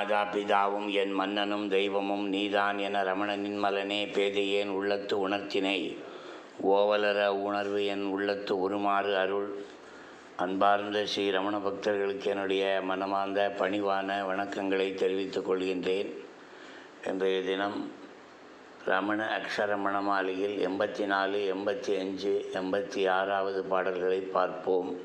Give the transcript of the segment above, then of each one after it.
மாதா பிதாவும் என் மன்னனும் தெய்வமும் நீதான் என ரமணனின் மலனே பேதையேன் உள்ளத்து உணர்த்தினை? ஓவலர உணர்வு என் உள்ளத்து உருமாறு அருள். அன்பார்ந்த ஸ்ரீ ரமண பக்தர்களுக்கு என்னுடைய மனமார்ந்த பணிவான வணக்கங்களை தெரிவித்துக் கொள்கின்றேன். இன்றைய தினம் ரமண அக்ஷரமண மாலையில் எண்பத்தி நாலு எண்பத்தி அஞ்சு எண்பத்தி ஆறாவது பாடல்களை பார்ப்போம்.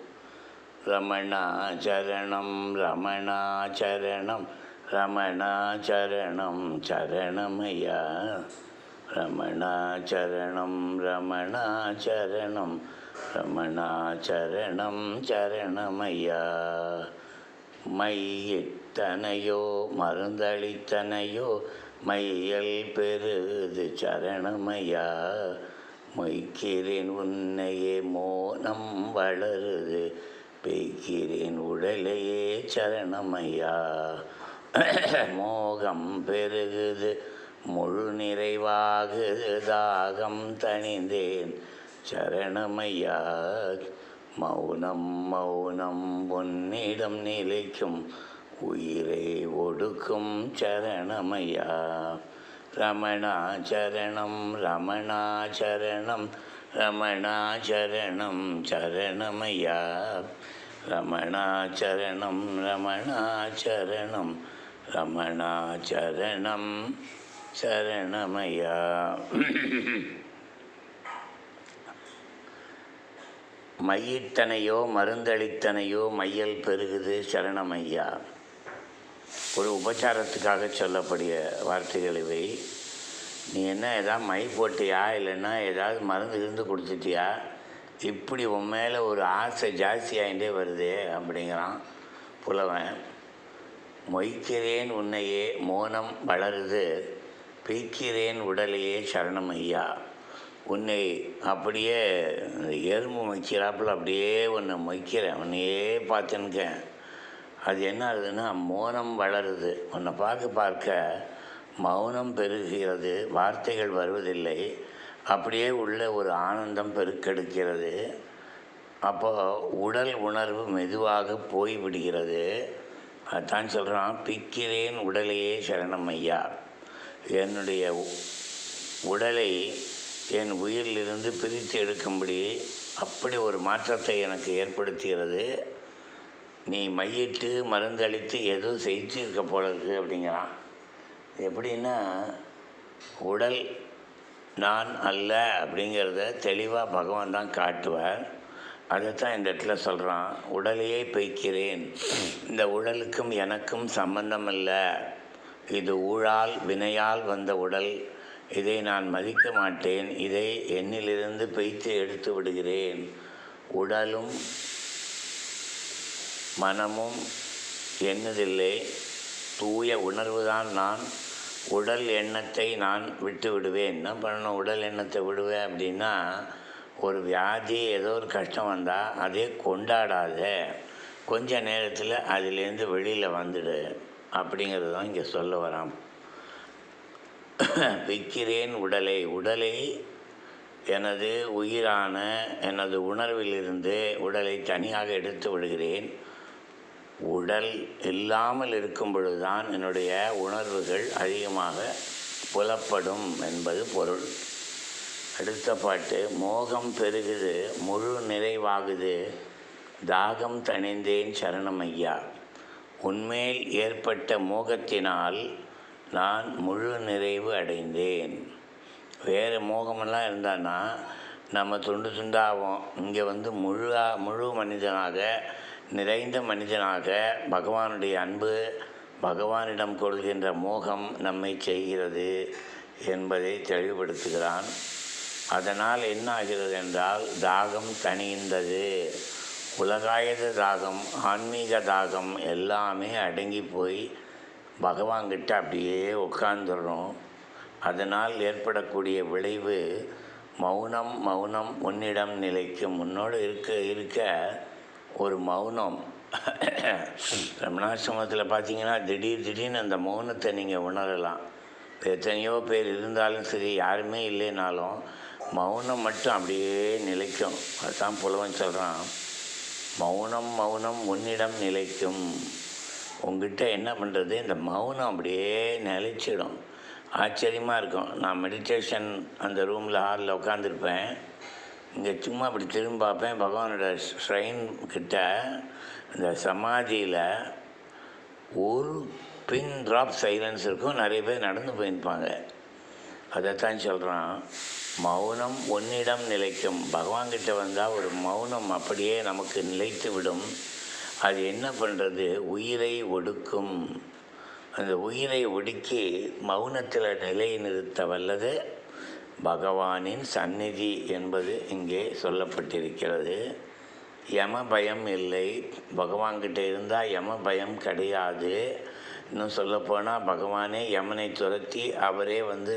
ரமணாச்சரணம் ரமணாச்சரணம். ரமணாச்சரணம் சரணமையா ரமணாச்சரணம் ரமணாச்சரணம் ரமணாச்சரணம் சரணமையா மையிட்டனையோ மருந்தளித்தனையோ மையல் பெருது சரணமையா மொய்க்கிறேன் உன்னையே மோனம் வளருது பெய்கிறேன் உடலையே சரணமையா மோகம் பெருகுது முழு நிறைவாகுது தாகம் தணிந்தேன். சரணமையா மௌனம் மௌனம் உன்னிடம் நிலைக்கும். உயிரை ஒடுக்கும் சரணமையா. ரமணாச்சரணம் ரமணாச்சரணம் ரமணாச்சரணம் சரணமையா. ரமணாச்சரணம் ரமணாச்சரணம் ரமணாச்சரணம் சரணமையா. மையிட்டனையோ மருந்தளித்தனையோ மையல் பெருகுது சரணமையா ஒரு உபச்சாரத்துக்காக சொல்லக்கூடிய வார்த்தைகள் இவை. நீ என்ன ஏதாவது மை போட்டியா? இல்லைன்னா ஏதாவது மருந்து இருந்து கொடுத்துட்டியா இப்படி உன் மேலே ஒரு ஆசை ஜாஸ்தியாகிட்டே வருது அப்படிங்கிறான் புலவன். மொய்க்கிறேன் உன்னையே மோனம் வளருது. பீக்கிறேன் உடலையே சரணம் ஐயா. உன்னை அப்படியே எறும்பு மொய்க்கிறாப்புல அப்படியே உன்னை மொய்க்கிறேன். உன்னையே பார்த்துன்னுக்கேன் அது என்ன ஆகுதுன்னா மோனம் வளருது. உன்னை பார்க்க பார்க்க மௌனம் பெருகிறது வார்த்தைகள் வருவதில்லை. அப்படியே உள்ள ஒரு ஆனந்தம் பெருக்கெடுக்கிறது. அப்போ உடல் உணர்வு மெதுவாக போய்விடுகிறது. அதான் சொல்கிறான் பிக்கிறேன் உடலையே சரணம் ஐயா. என்னுடைய உடலை என் உயிரிலிருந்து பிரித்து எடுக்கும்படி அப்படி ஒரு மாற்றத்தை எனக்கு ஏற்படுத்துகிறது. நீ மையிட்டு மருந்தளித்து ஏதோ செய்து இருக்க போல இருக்கு அப்படிங்கிறான். எப்படின்னா உடல் நான் அல்ல அப்படிங்கிறத தெளிவாக பகவான் தான் காட்டுவார். அதைத்தான் இந்த இடத்துல சொல்கிறான் உடலையே பெய்க்கிறேன் இந்த உடலுக்கும் எனக்கும் சம்பந்தம் இல்லை இது ஊழால் வினையால் வந்த உடல். இதை நான் மதிக்க மாட்டேன். இதை என்னிலிருந்து பெய்த்து எடுத்து விடுகிறேன். உடலும் மனமும் என்னதில்லை. தூய உணர்வுதான் நான். உடல் எண்ணத்தை நான் விட்டு விடுவேன் என்ன பண்ணணும்? உடல் எண்ணத்தை விடுவேன் அப்படின்னா ஒரு வியாதி ஏதோ ஒரு கஷ்டம் வந்தால் அதே கொண்டாடாத. கொஞ்ச நேரத்தில் அதிலேருந்து வெளியில் வந்துடு அப்படிங்கிறது தான் இங்கே சொல்ல வரான் விற்கிறேன் உடலை. உடலை எனது உயிரான எனது உணர்விலிருந்து உடலை தனியாக எடுத்து விடுகிறேன். உடல் இல்லாமல் இருக்கும் பொழுதுதான் என்னுடைய உணர்வுகள் அதிகமாக புலப்படும் என்பது பொருள். அடுத்த பாட்டு மோகம் பெருகுது முழு நிறைவாகுது தாகம் தணிந்தேன் சரணம் ஐயா உன்மேல் ஏற்பட்ட மோகத்தினால் நான் முழு நிறைவு அடைந்தேன். வேறு மோகமெல்லாம் இருந்தான்னா நம்ம துண்டு துண்டாகும் இங்கே வந்து முழு முழு மனிதனாக நிறைந்த மனிதனாக பகவானுடைய அன்பு பகவானிடம் கொள்கின்ற மோகம் நம்மை செய்கிறது என்பதை தெளிவுபடுத்துகிறான் அதனால் என்ன ஆகிறது என்றால் தாகம் தணிந்தது. உலகாயத தாகம் ஆன்மீக தாகம் எல்லாமே அடங்கி போய் பகவான்கிட்ட அப்படியே உட்காந்துடுறோம் அதனால் ஏற்படக்கூடிய விளைவு மௌனம் மௌனம் உன்னிடம் நிலைக்கும். முன்னோடு இருக்க இருக்க ஒரு மௌனம். ரமணாசிரமத்தில் பார்த்தீங்கன்னா திடீர் திடீர்னு அந்த மௌனத்தை நீங்கள் உணரலாம். எத்தனையோ பேர் இருந்தாலும் சரி யாருமே இல்லைனாலும் மௌனம் மட்டும் அப்படியே நிலைக்கும். அதுதான் புலவன் சொல்கிறான் மௌனம் மௌனம் உன்னிடம் நிலைக்கும். உங்ககிட்ட என்ன பண்ணுறது இந்த மௌனம் அப்படியே நிலைச்சிடும். ஆச்சரியமாக இருக்கும். நான் மெடிடேஷன் அந்த ரூமில் ஹாலில் உட்காந்துருப்பேன் இங்கே சும்மா அப்படி திரும்பி பார்ப்பேன். பகவானோட ஷ்ரைன் கிட்ட இந்த சமாதியில் ஒரு பின் ட்ராப் சைலன்ஸ் இருக்கும். நிறைய பேர் நடந்து போயிருப்பாங்க. அதைத்தான் சொல்கிறான் மௌனம் உன்னிடம் நிலைக்கும். பகவான்கிட்ட வந்தால் ஒரு மௌனம் அப்படியே நமக்கு நிலைத்து விடும். அது என்ன பண்ணுறது உயிரை ஒடுக்கும். அந்த உயிரை ஒடுக்கி மௌனத்தில் நிலை நிறுத்த வல்லது பகவானின் சந்நிதி என்பது இங்கே சொல்லப்பட்டிருக்கிறது. யம பயம் இல்லை. பகவான்கிட்ட இருந்தால் யம பயம் கிடையாது. இன்னும் சொல்லப்போனால் பகவானே யமனை துரத்தி அவரே வந்து